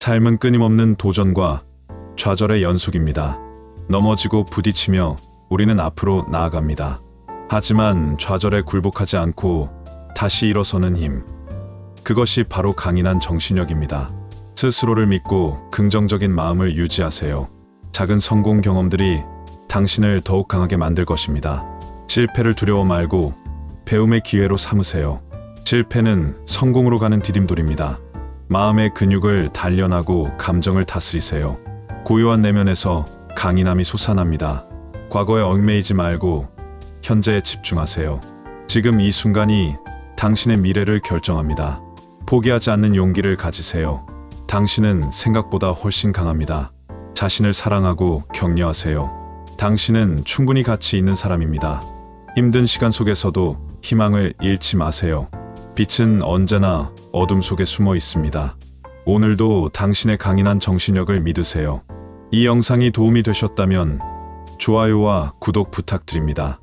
삶은 끊임없는 도전과 좌절의 연속입니다. 넘어지고 부딪히며 우리는 앞으로 나아갑니다. 하지만 좌절에 굴복하지 않고 다시 일어서는 힘. 그것이 바로 강인한 정신력입니다. 스스로를 믿고 긍정적인 마음을 유지하세요. 작은 성공 경험들이 당신을 더욱 강하게 만들 것입니다. 실패를 두려워 말고 배움의 기회로 삼으세요. 실패는 성공으로 가는 디딤돌입니다. 마음의 근육을 단련하고 감정을 다스리세요. 고요한 내면에서 강인함이 솟아납니다. 과거에 얽매이지 말고 현재에 집중하세요. 지금 이 순간이 당신의 미래를 결정합니다. 포기하지 않는 용기를 가지세요. 당신은 생각보다 훨씬 강합니다. 자신을 사랑하고 격려하세요. 당신은 충분히 가치 있는 사람입니다. 힘든 시간 속에서도 희망을 잃지 마세요. 빛은 언제나 어둠 속에 숨어 있습니다. 오늘도 당신의 강인한 정신력을 믿으세요. 이 영상이 도움이 되셨다면 좋아요와 구독 부탁드립니다.